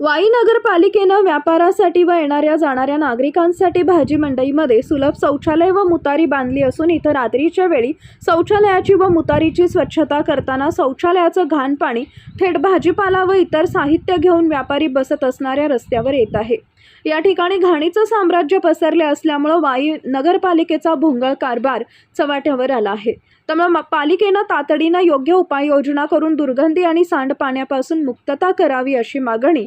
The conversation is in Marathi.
वाई नगरपालिकेनं व्यापारासाठी व येणाऱ्या जाणाऱ्या नागरिकांसाठी भाजी मंडईमध्ये सुलभ शौचालय व मुतारी बांधली असून इथं रात्रीच्या वेळी शौचालयाची व मुतारीची स्वच्छता करताना शौचालयाचं घाण पाणी थेट भाजीपाला व इतर साहित्य घेऊन व्यापारी बसत असणाऱ्या रस्त्यावर येत आहे. या ठिकाणी घाणीचं साम्राज्य पसरले असल्यामुळं वाई नगरपालिकेचा भोंगळ कारभार चव्हाट्यावर आला आहे. त्यामुळे म- पालिकेनं तातडीनं योग्य उपाययोजना करून दुर्गंधी आणि सांडपाण्यापासून मुक्तता करावी अशी मागणी